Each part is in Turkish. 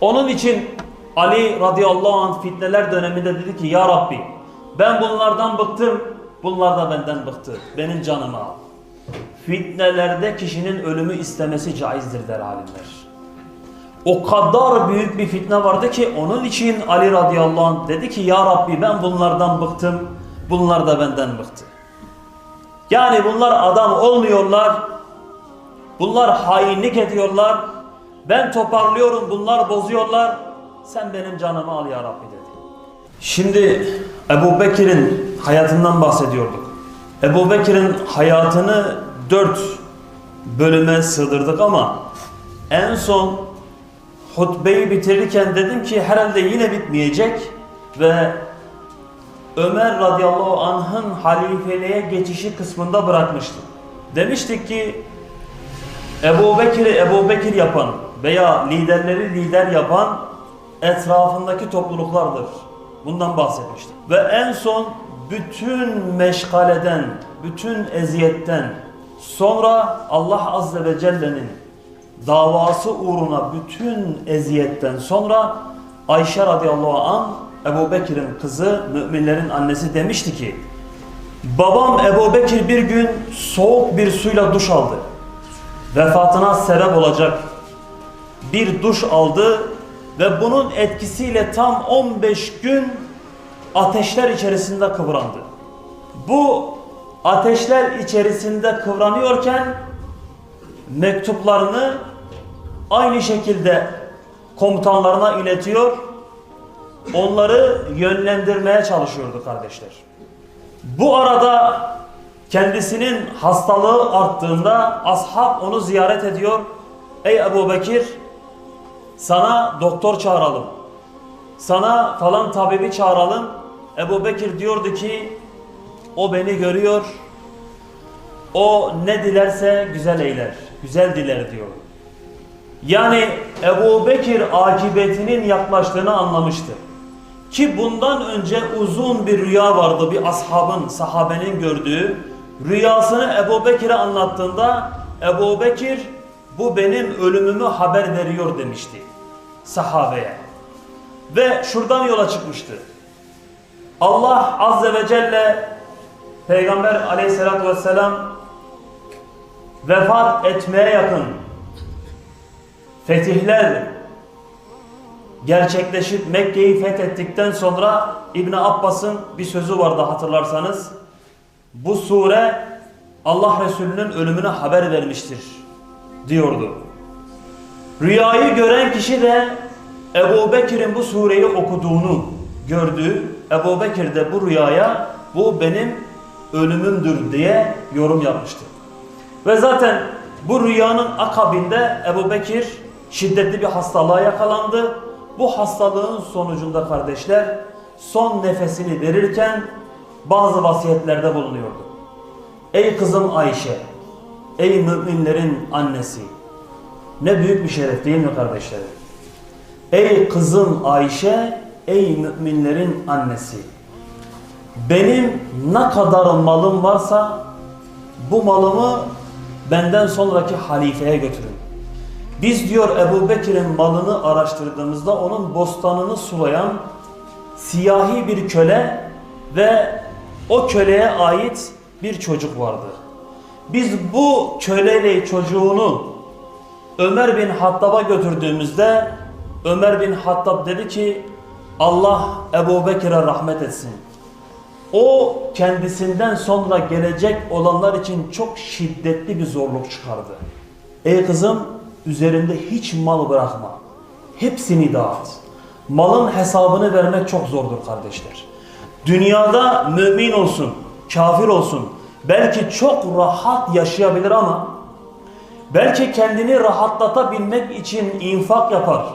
Onun için Ali radıyallahu anh fitneler döneminde dedi ki Ya Rabbi ben bunlardan bıktım, bunlar da benden bıktı. Benim canımı al. Fitnelerde kişinin ölümü istemesi caizdir der alimler. O kadar büyük bir fitne vardı ki onun için Ali radıyallahu anh dedi ki Ya Rabbi ben bunlardan bıktım, bunlar da benden bıktı. Yani bunlar adam olmuyorlar, bunlar hainlik ediyorlar, ben toparlıyorum bunlar bozuyorlar, sen benim canımı al Ya Rabbi dedi. Şimdi Ebu Bekir'in hayatından bahsediyorduk. Ebu Bekir'in hayatını dört bölüme sığdırdık ama en son hutbeyi bitirirken dedim ki herhalde yine bitmeyecek ve Ömer radıyallahu anh'ın halifeliğe geçişi kısmında bırakmıştım. Demiştik ki Ebu Bekir'i Ebu Bekir yapan veya liderleri lider yapan etrafındaki topluluklardır. Bundan bahsetmiştim. Ve en son bütün meşgaleden, bütün eziyetten sonra Allah Azze ve Celle'nin davası uğruna bütün eziyetten sonra Ayşe radıyallahu an Ebu Bekir'in kızı müminlerin annesi demişti ki babam Ebu Bekir bir gün soğuk bir suyla duş aldı. Vefatına sebep olacak bir duş aldı ve bunun etkisiyle tam 15 gün ateşler içerisinde kıvrandı. Bu ateşler içerisinde kıvranıyorken mektuplarını aynı şekilde komutanlarına iletiyor. Onları yönlendirmeye çalışıyordu kardeşler. Bu arada kendisinin hastalığı arttığında ashab onu ziyaret ediyor. Ey Ebu Bekir sana doktor çağıralım. Sana falan tabibi çağıralım. Ebu Bekir diyordu ki o beni görüyor. O ne dilerse güzel eyler. Güzel diler diyor. Yani Ebu Bekir akıbetinin yaklaştığını anlamıştı. Ki bundan önce uzun bir rüya vardı bir ashabın, sahabenin gördüğü. Rüyasını Ebu Bekir'e anlattığında Ebu Bekir bu benim ölümümü haber veriyor demişti sahabeye. Ve şuradan yola çıkmıştı. Allah Azze ve Celle Peygamber aleyhissalatü vesselam vefat etmeye yakın fetihler gerçekleşip Mekke'yi fethettikten sonra İbn Abbas'ın bir sözü vardı hatırlarsanız. Bu sure Allah Resulü'nün ölümüne haber vermiştir diyordu. Rüyayı gören kişi de Ebu Bekir'in bu sureyi okuduğunu gördü. Ebu Bekir de bu rüyaya bu benim ölümümdür diye yorum yapmıştı. Ve zaten bu rüyanın akabinde Ebu Bekir şiddetli bir hastalığa yakalandı. Bu hastalığın sonucunda kardeşler son nefesini verirken bazı vasiyetlerde bulunuyordu. Ey kızım Ayşe, ey müminlerin annesi. Ne büyük bir şeref değil mi kardeşlerim? Ey kızım Ayşe, ey müminlerin annesi. Benim ne kadar malım varsa bu malımı benden sonraki halifeye götürün. Biz diyor Ebu Bekir'in malını araştırdığımızda onun bostanını sulayan siyahi bir köle ve o köleye ait bir çocuk vardı. Biz bu köleyle çocuğunu Ömer bin Hattab'a götürdüğümüzde Ömer bin Hattab dedi ki Allah Ebu Bekir'e rahmet etsin. O kendisinden sonra gelecek olanlar için çok şiddetli bir zorluk çıkardı. Ey kızım üzerinde hiç mal bırakma. Hepsini dağıt. Malın hesabını vermek çok zordur kardeşler. Dünyada mümin olsun, kafir olsun belki çok rahat yaşayabilir ama belki kendini rahatlatabilmek için infak yapar.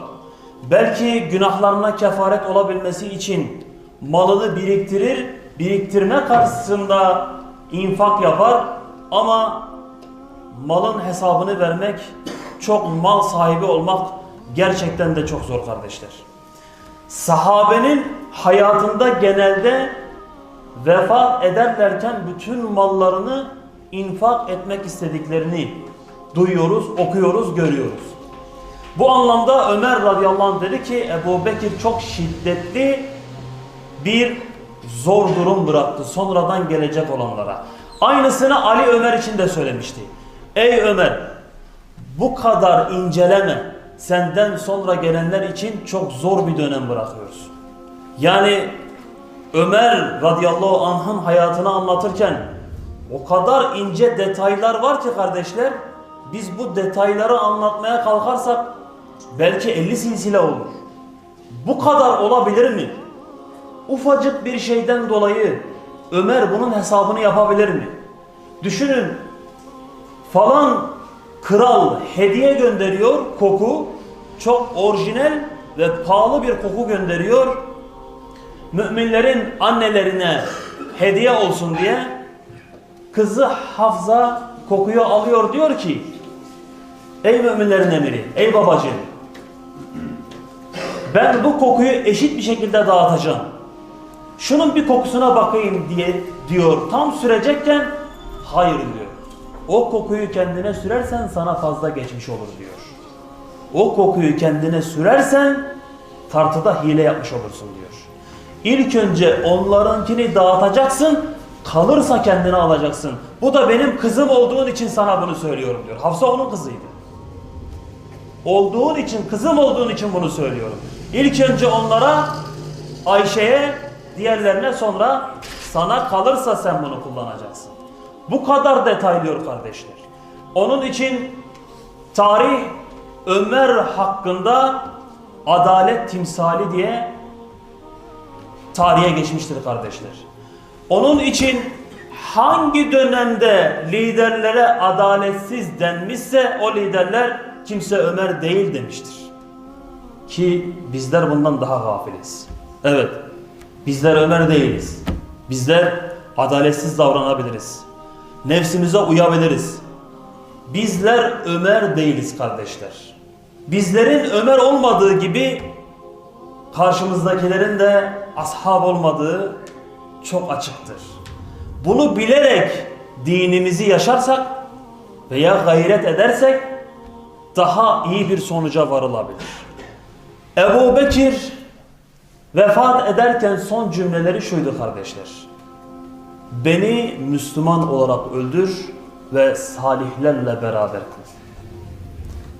Belki günahlarına kefaret olabilmesi için malını biriktirir, biriktirme karşısında infak yapar ama malın hesabını vermek, çok mal sahibi olmak gerçekten de çok zor kardeşler. Sahabenin hayatında genelde vefat ederlerken bütün mallarını infak etmek istediklerini duyuyoruz, okuyoruz, görüyoruz. Bu anlamda Ömer radıyallahu anh dedi ki Ebu Bekir çok şiddetli bir zor durum bıraktı sonradan gelecek olanlara. Aynısını Ali Ömer için de söylemişti. Ey Ömer bu kadar inceleme senden sonra gelenler için çok zor bir dönem bırakıyoruz. Yani Ömer radıyallahu anh'ın hayatını anlatırken o kadar ince detaylar var ki kardeşler biz bu detayları anlatmaya kalkarsak belki 50 silsile olur. Bu kadar olabilir mi? Ufacık bir şeyden dolayı Ömer bunun hesabını yapabilir mi? Düşünün falan kral hediye gönderiyor koku çok orijinal ve pahalı bir koku gönderiyor. Müminlerin annelerine hediye olsun diye kızı Hafsa kokuyu alıyor diyor ki Ey müminlerin emiri, ey babacığım ben bu kokuyu eşit bir şekilde dağıtacağım. Şunun bir kokusuna bakayım diye diyor. Tam sürecekken hayır diyor. O kokuyu kendine sürersen sana fazla geçmiş olur diyor. O kokuyu kendine sürersen tartıda hile yapmış olursun diyor. İlk önce onlarınkini dağıtacaksın, kalırsa kendine alacaksın. Bu da benim kızım olduğun için sana bunu söylüyorum diyor. Hafsa onun kızıydı. Olduğun için, kızım olduğun için bunu söylüyorum. İlk önce onlara, Ayşe'ye, diğerlerine sonra sana kalırsa sen bunu kullanacaksın. Bu kadar detaylıyor kardeşler. Onun için tarih Ömer hakkında adalet timsali diye tarihe geçmiştir kardeşler. Onun için hangi dönemde liderlere adaletsiz denmişse o liderler kimse Ömer değil demiştir. Ki bizler bundan daha gafiliz. Evet, bizler Ömer değiliz. Bizler adaletsiz davranabiliriz. Nefsimize uyabiliriz. Bizler Ömer değiliz kardeşler. Bizlerin Ömer olmadığı gibi karşımızdakilerin de ashab olmadığı çok açıktır. Bunu bilerek dinimizi yaşarsak veya gayret edersek daha iyi bir sonuca varılabilir. Ebu Bekir vefat ederken son cümleleri şuydu kardeşler. Beni Müslüman olarak öldür ve salihlerle beraber kıl.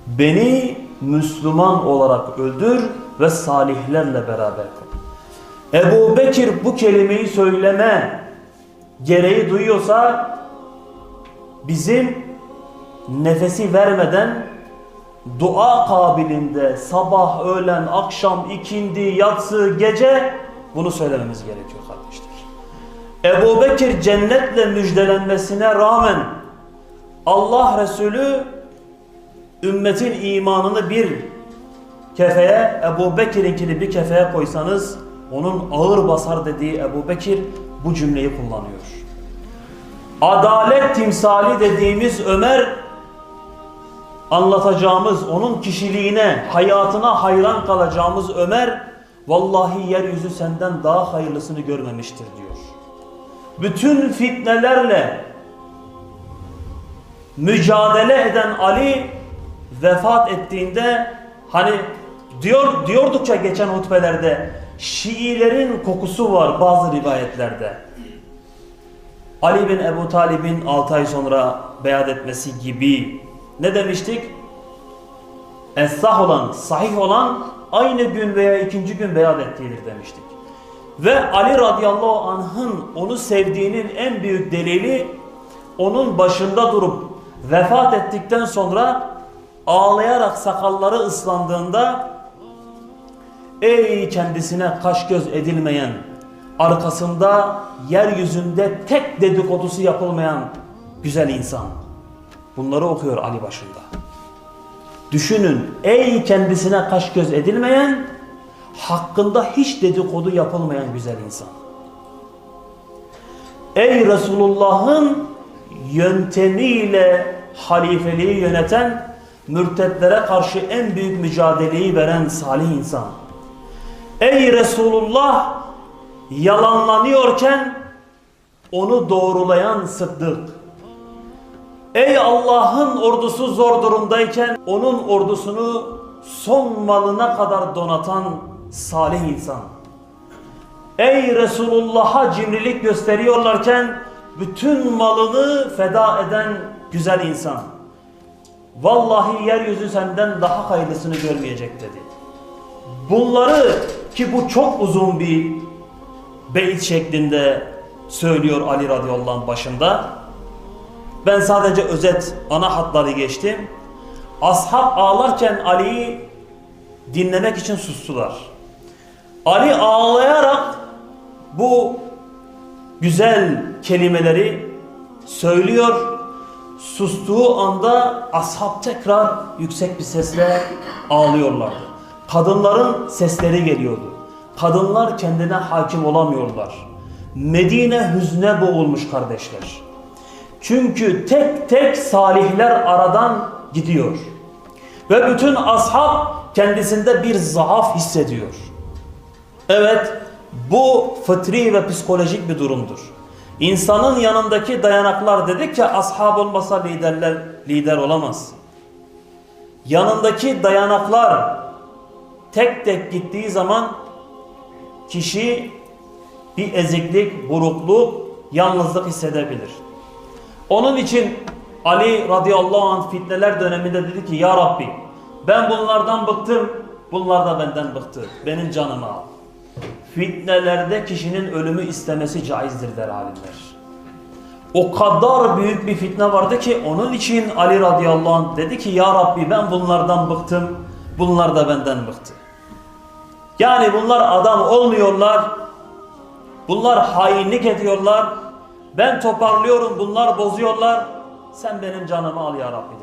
Beni Müslüman olarak öldür ve salihlerle beraber kıl. Ebu Bekir bu kelimeyi söyleme gereği duyuyorsa bizim nefesi vermeden dua kabiliğinde sabah, öğlen, akşam, ikindi, yatsı, gece bunu söylememiz gerekiyor kardeşler. Ebu Bekir cennetle müjdelenmesine rağmen Allah Resulü ümmetin imanını bir kefeye, Ebu Bekir'inkini bir kefeye koysanız onun ağır basar dediği Ebu Bekir bu cümleyi kullanıyor. Adalet timsali dediğimiz Ömer anlatacağımız onun kişiliğine, hayatına hayran kalacağımız Ömer vallahi yeryüzü senden daha hayırlısını görmemiştir diyor. Bütün fitnelerle mücadele eden Ali vefat ettiğinde hani diyor diyordukça geçen hutbelerde Şiilerin kokusu var bazı rivayetlerde. Ali bin Ebu Talib'in 6 ay sonra beyat etmesi gibi ne demiştik? Esah olan, sahih olan aynı gün veya ikinci gün beyat ettiğidir demiştik. Ve Ali radıyallahu anh'ın onu sevdiğinin en büyük delili onun başında durup vefat ettikten sonra ağlayarak sakalları ıslandığında ey kendisine kaş göz edilmeyen arkasında yeryüzünde tek dedikodusu yapılmayan güzel insan. Bunları okuyor Ali başında. Düşünün ey kendisine kaş göz edilmeyen hakkında hiç dedikodu yapılmayan güzel insan. Ey Resulullah'ın yöntemiyle halifeliği yöneten mürtetlere karşı en büyük mücadeleyi veren salih insan. Ey Resulullah yalanlanıyorken onu doğrulayan sıddık. Ey Allah'ın ordusu zor durumdayken onun ordusunu son malına kadar donatan salih insan. Ey Resulullah'a cimrilik gösteriyorlarken bütün malını feda eden güzel insan. Vallahi yeryüzü senden daha hayırlısını görmeyecek dedi. Bunları ki bu çok uzun bir beyit şeklinde söylüyor Ali radıyallahu anh başında. Ben sadece özet ana hatları geçtim. Ashab ağlarken Ali'yi dinlemek için sustular. Ali ağlayarak bu güzel kelimeleri söylüyor. Sustuğu anda ashab tekrar yüksek bir sesle ağlıyorlardı. Kadınların sesleri geliyordu. Kadınlar kendine hakim olamıyorlar. Medine hüzne boğulmuş kardeşler. Çünkü tek tek salihler aradan gidiyor. Ve bütün ashab kendisinde bir zaaf hissediyor. Evet, bu fıtri ve psikolojik bir durumdur. İnsanın yanındaki dayanaklar dedik ya ashab olmasa liderler lider olamaz. Yanındaki dayanaklar tek tek gittiği zaman kişi bir eziklik, burukluk, yalnızlık hissedebilir. Onun için Ali radıyallahu anh fitneler döneminde dedi ki Ya Rabbi ben bunlardan bıktım, bunlar da benden bıktı. Benim canımı al. Fitnelerde kişinin ölümü istemesi caizdir der alimler. O kadar büyük bir fitne vardı ki onun için Ali radıyallahu anh dedi ki Ya Rabbi ben bunlardan bıktım, bunlar da benden bıktı. Yani bunlar adam olmuyorlar, bunlar hainlik ediyorlar, ben toparlıyorum bunlar bozuyorlar, sen benim canımı al ya Rabbi